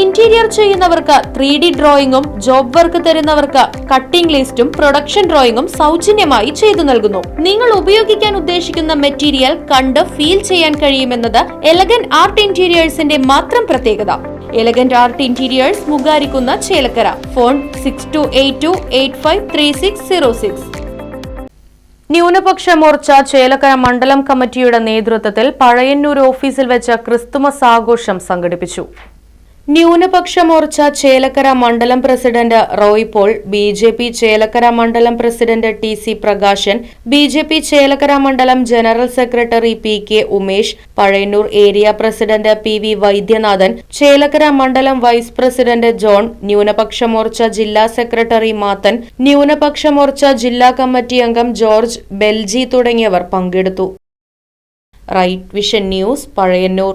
Interior ചെയ്യുന്നവർക്ക് three D ഡ്രോയിങ്ങും job work തരുന്നവർക്ക് കട്ടിംഗ് ലിസ്റ്റും പ്രൊഡക്ഷൻ ഡ്രോയിങ്ങും സൗജന്യമായി ചെയ്തു നൽകുന്നു. നിങ്ങൾ ഉപയോഗിക്കാൻ ഉദ്ദേശിക്കുന്ന മെറ്റീരിയൽ കണ്ട് ഫീൽ ചെയ്യാൻ കഴിയുമെന്നത് എലഗൻ ആർട്ട് ഇന്റീരിയേഴ്സിന്റെ മാത്രം പ്രത്യേകത. Elegant art interiors മുഖാരിക്കുന്ന Chelakkara. Phone six two eight two eight five three six zero six ന്യൂനപക്ഷ മോർച്ച ചേലക്കര മണ്ഡലം കമ്മിറ്റിയുടെ നേതൃത്വത്തിൽ പഴയന്നൂർ ഓഫീസിൽ വെച്ച് ക്രിസ്തുമസ് ആഘോഷം സംഘടിപ്പിച്ചു. ന്യൂനപക്ഷ മോർച്ച ചേലക്കര മണ്ഡലം president Roy Paul B J P Chelakkara മണ്ഡലം president T C Prakashan B J P Chelakkara മണ്ഡലം general secretary P K Umesh Pazhayannur area president P V Vaidyanathan Chelakkara മണ്ഡലം വൈസ് പ്രസിഡന്റ് ജോൺ ന്യൂനപക്ഷ മോർച്ച ജില്ലാ secretary Mathan ന്യൂനപക്ഷ മോർച്ച ജില്ലാ committee അംഗം George Belji തുടങ്ങിയവർ പങ്കെടുത്തു. Right vision news Pazhayannur.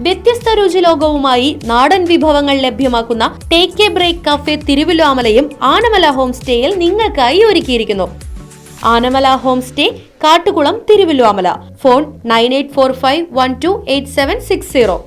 വ്യത്യസ്ത രുചിലോകവുമായി നാടൻ വിഭവങ്ങൾ ലഭ്യമാക്കുന്ന ടേക്ക് എ ബ്രേക്ക് കഫേ തിരുവല്ലോമലയും ആനമല ഹോം സ്റ്റേയിൽ നിങ്ങൾക്കായി ഒരുക്കിയിരിക്കുന്നു. Anamala home stay Kattukulam Thiruvilwamala phone nine eight four five one two eight seven six zero.